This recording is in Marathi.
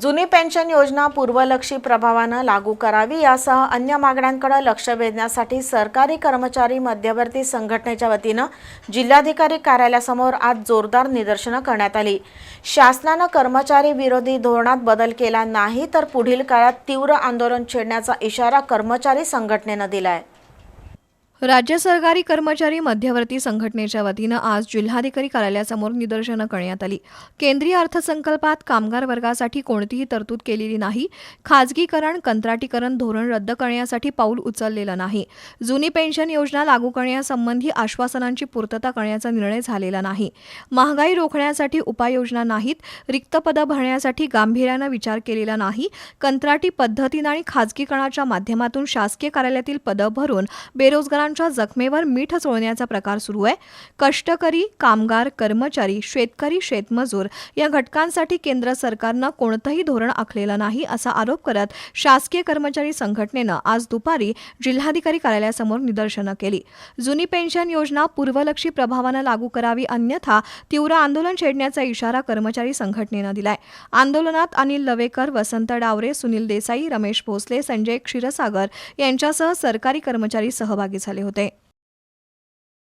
जुनी पेन्शन योजना पूर्वलक्षी प्रभावानं लागू करावी यासह अन्य मागण्यांकडे लक्ष वेधण्यासाठी सरकारी कर्मचारी मध्यवर्ती संघटनेच्या वतीनं जिल्हाधिकारी कार्यालयासमोर आज जोरदार निदर्शनं करण्यात आली. शासनानं कर्मचारी विरोधी धोरणात बदल केला नाही तर पुढील काळात तीव्र आंदोलन छेडण्याचा इशारा कर्मचारी संघटनेनं दिलाय. राज्य सरकारी कर्मचारी मध्यवर्ती संघटनेच्या वतीनं आज जिल्हाधिकारी कार्यालयासमोर निदर्शनं करण्यात आली. केंद्रीय अर्थसंकल्पात कामगार वर्गासाठी कोणतीही तरतूद केलेली नाही. खाजगीकरण कंत्राटीकरण धोरण रद्द करण्यासाठी पाऊल उचललेलं नाही. जुनी पेन्शन योजना लागू करण्यासंबंधी आश्वासनांची पूर्तता करण्याचा निर्णय झालेला नाही. महागाई रोखण्यासाठी उपाययोजना नाहीत. रिक्त पदं भरण्यासाठी गांभीर्यानं विचार केलेला नाही. कंत्राटी पद्धतीनं आणि खाजगीकरणाच्या माध्यमातून शासकीय कार्यालयातील पदं भरून बेरोजगार बेरोजगारांच्या जखमेवर मीठ चोळण्याचा प्रकार सुरू आहे. कष्टकरी कामगार कर्मचारी शेतकरी शेतमजूर या घटकांसाठी केंद्र सरकारनं कोणतंही धोरण आखलेलं नाही असा आरोप करत शासकीय कर्मचारी संघटनेनं आज दुपारी जिल्हाधिकारी कार्यालयासमोर निदर्शनं केली. जुनी पेन्शन योजना पूर्वलक्षी प्रभावानं लागू करावी अन्यथा तीव्र आंदोलन छेडण्याचा इशारा कर्मचारी संघटनेनं दिलाय. आंदोलनात अनिल लवेकर वसंत डावरे सुनील देसाई रमेश भोसले संजय क्षीरसागर यांच्यासह सरकारी कर्मचारी सहभागी झाले. عليه داء